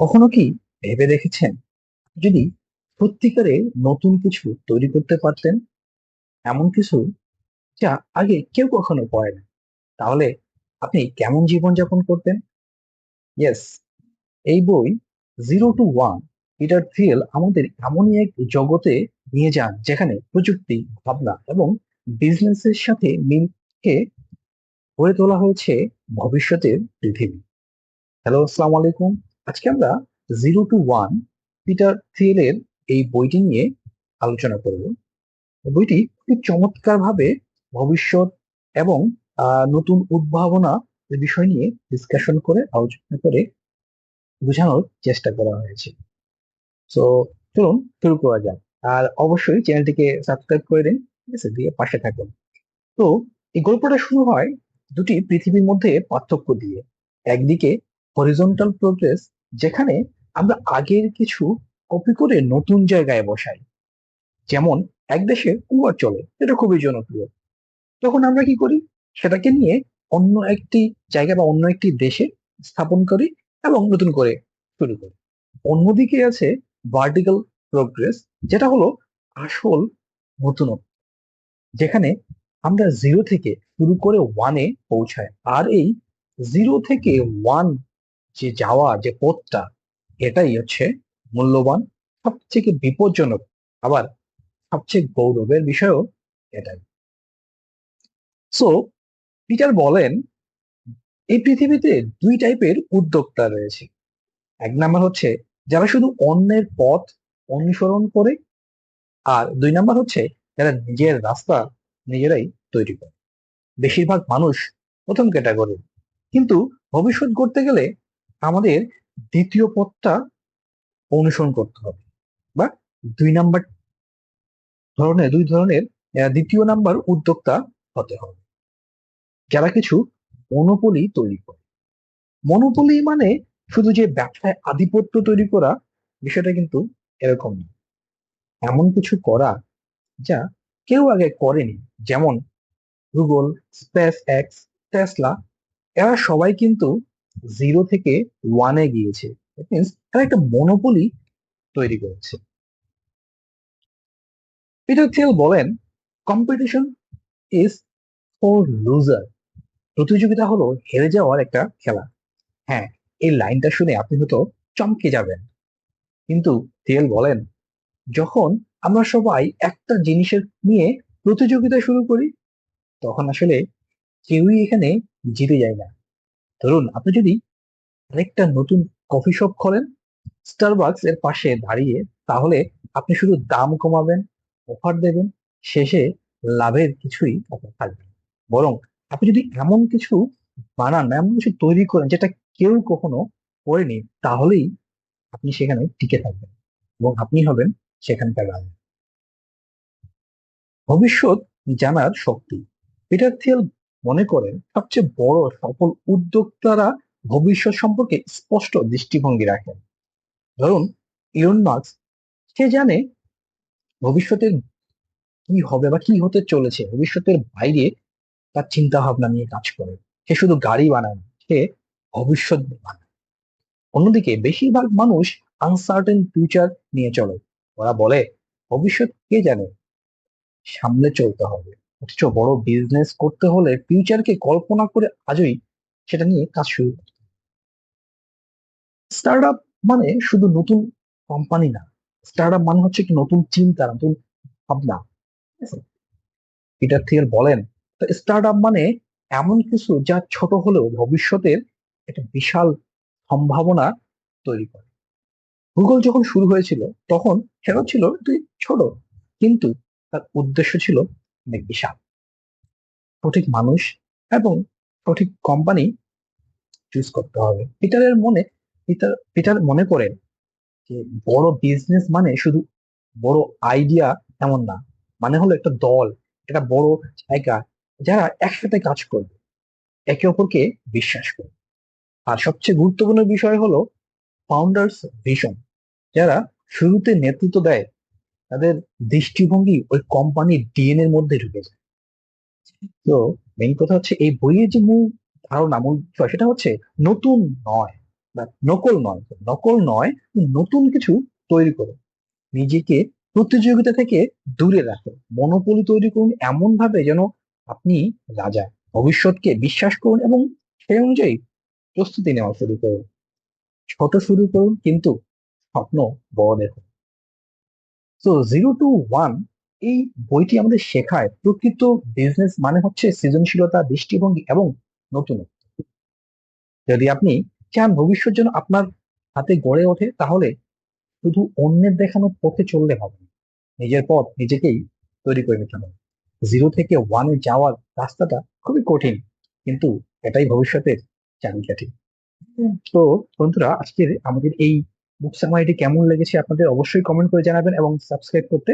কখনো কি ভেবে দেখেছেন? যদি সত্যিকারে নতুন কিছু তৈরি করতে পারতেন, এমন কিছু যা আগে কেউ কখনো করেনি, তাহলে আপনি কেমন জীবনযাপন করতেন? ইয়েস এই বই zero to one Peter Thiel আমাদের এমনই এক জগতে নিয়ে যান, যেখানে প্রযুক্তি, ভাবনা এবং বিজনেসের সাথে মিলকে গড়ে তোলা হয়েছে ভবিষ্যতের পৃথিবী। হ্যালো আসসালামু আলাইকুম আজকে আমরা জিরো টু ওয়ান পিটার থ্রিয়েলের এই বইটি নিয়ে আলোচনা করব। বইটি খুব চমৎকার ভাবে ভবিষ্যৎ এবং নতুন উদ্ভাবনা বিষয় নিয়ে ডিসকাশন করে, আলোচনা করে বোঝানোর চেষ্টা করা হয়েছে। তো চলুন শুরু করা যাক। আর অবশ্যই চ্যানেলটিকে সাবস্ক্রাইব করে দিন, ঠিক আছে? দিয়ে পাশে থাকুন। তো, এই গল্পটা শুরু হয় দুটি পৃথিবীর মধ্যে পার্থক্য দিয়ে। একদিকে হরিজন্টাল প্রোগ্রেস যেখানে আমরা আগের কিছু কপি করে নতুন জায়গায় বসাই। যেমন এক দেশে উবার চলে এটা খুবই জনপ্রিয়। তখন আমরা কি করি? সেটাকে নিয়ে অন্য একটি জায়গা বা অন্য একটি দেশে স্থাপন করি এবং নতুন করে শুরু করি। অন্যদিকে আছে ভার্টিক্যাল প্রোগ্রেস যেটা হলো আসল নতুনত্ব, যেখানে আমরা জিরো থেকে শুরু করে ওয়ানে পৌঁছাই। আর এই জিরো থেকে ওয়ান যে যাওয়া, যে পথটা, এটাই হচ্ছে মূল্যবান, সবথেকে বিপজ্জনক, আবার সবচেয়ে গৌরবের বিষয়ও এটাই। সো পিটার বলেন, এই পৃথিবীতে দুই টাইপের উদ্যোক্তা রয়েছে। এক নাম্বার হচ্ছে যারা শুধু অন্যের পথ অনুসরণ করে, আর দুই নাম্বার হচ্ছে যারা নিজের রাস্তা নিজেরাই তৈরি করে। বেশিরভাগ মানুষ প্রথম ক্যাটাগরি কিন্তু ভবিষ্যৎ গড়তে গেলে আমাদের দ্বিতীয় পথটা অনুসরণ করতে হবে। বা দুই নাম্বার ধরনের, দুই ধরনের দ্বিতীয় নাম্বার উদ্যোক্তা হতে হবে। যারা কিছু মনোপলি তৈরি করে। মনোপলি মানে শুধু যে ব্যবসায় আধিপত্য তৈরি করা, বিষয়টা কিন্তু এরকম না। এমন কিছু করা যা কেউ আগে করেনি। যেমন গুগল স্পেস এক্স টেসলা এরা সবাই কিন্তু জিরো থেকে ওয়ানে গিয়েছে। মিনস এরা একটা মনোপলি তৈরি করেছে। পিটার থিয়েল বলেন কম্পিটিশন ইজ ফর লুজার প্রতিযোগিতা হলো হেরে যাওয়ার একটা খেলা। হ্যাঁ এই লাইনটা শুনে আপনি হয়তো চমকে যাবেন। কিন্তু থিয়েল বলেন, যখন আমরা সবাই একটা জিনিসের নিয়ে প্রতিযোগিতা শুরু করি, তখন আসলে কেউই এখানে জিতে যায় না। ধরুন, আপনি যদি আরেকটা নতুন কফি শপ খোলেন স্টারবাকস এর পাশে দাঁড়িয়ে, তাহলে আপনি শুধু দাম কমাবেন অফার দেবেন, শেষে লাভের কিছুই আপনার থাকবে। বরং আপনি যদি এমন কিছু বানান, এমন কিছু তৈরি করেন যেটা কেউ কখনো করেনি, তাহলেই আপনি সেখানে টিকে থাকবেন এবং আপনি হবেন সেখানকার রাজা ভবিষ্যৎ জানার শক্তি পিটার থিয়েল মনে করেন সবচেয়ে বড় সফল উদ্যোক্তারা ভবিষ্যৎ সম্পর্কে স্পষ্ট দৃষ্টিভঙ্গি রাখেন। ধরুন ইলন মার্কস সে জানে ভবিষ্যতের কি হবে বা কি হতে চলেছে, ভবিষ্যতের বাইরে তার চিন্তা ভাবনা নিয়ে কাজ করে। সে শুধু গাড়ি বানায় সে ভবিষ্যৎ বানায়। অন্যদিকে বেশিরভাগ মানুষ আনসার্টেন ফিউচার নিয়ে চলে। ওরা বলে, ভবিষ্যৎ কে জানে সামনে চলতে হবে। অথচ বড় বিজনেস করতে হলে ফিউচারকে কল্পনা করে আজই সেটা নিয়ে কাজ শুরু স্টার্ট আপ মানে শুধু নতুন কোম্পানি না স্টার্ট আপ মানে হচ্ছে কি নতুন চিন্তা, নতুন ভাবনা? পিটার থিয়েল বলেন স্টার্ট আপ মানে এমন কিছু যা ছোট হলেও ভবিষ্যতের একটা বিশাল সম্ভাবনা তৈরি করে। গুগল যখন শুরু হয়েছিল, তখন সেটা ছিল ছোট? কিন্তু তার উদ্দেশ্য ছিল অনেক বিশাল। সঠিক মানুষ এবং সঠিক কোম্পানি চুজ করতে হবে। পিটারের মনে, পিটার পিটার মনে করেন যে বড় বিজনেস মানে শুধু বড় আইডিয়া এমন না মানে হলো একটা দল, একটা বড় জায়গা যারা একসাথে কাজ করবে, একে অপরকে বিশ্বাস করবে। আর সবচেয়ে গুরুত্বপূর্ণ বিষয় হলো ফাউন্ডার্স ভিশন যারা শুরুতে নেতৃত্ব দেয় তাদের দৃষ্টিভঙ্গি ওই কোম্পানির ডিএন এর মধ্যে ঢুকে যায়। তো মেইন কথা হচ্ছে এই বইয়ের যে মূল ধারণা, মূল সেটা হচ্ছে নতুন নয়, বা নকল নয় নকল নয়, নতুন কিছু তৈরি করুন নিজেকে প্রতিযোগিতা থেকে দূরে রাখুন মনোপলি তৈরি করুন এমন ভাবে যেন আপনি রাজা, ভবিষ্যৎকে বিশ্বাস করুন এবং সেই অনুযায়ী প্রস্তুতি নেওয়া শুরু করুন। ছোট শুরু করুন, কিন্তু স্বপ্ন বড় দেখুন তো জিরো টু ওয়ান এই বইটি আমাদের শেখায় প্রকৃত বিজনেস মানে হচ্ছে সৃজনশীলতা, দৃষ্টিভঙ্গি এবং নতুনত্ব যদি আপনি চান ভবিষ্যৎ যেন আপনার হাতে গড়ে ওঠে, তাহলে শুধু অন্যের দেখানো পথে চললে হবে নিজের পথ নিজেকেই তৈরি করে নিতে হবে। জিরো থেকে ওয়ানে যাওয়ার রাস্তাটা খুবই কঠিন, কিন্তু এটাই ভবিষ্যতের চাবিকাঠি। তো বন্ধুরা, আজকের আমাদের এই বুক সামারিটি কেমন লেগেছে আপনাদের অবশ্যই কমেন্ট করে জানাবেন এবং সাবস্ক্রাইব করতে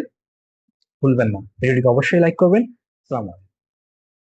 ভুলবেন না। ভিডিওটিকে অবশ্যই লাইক করবেন। সালাম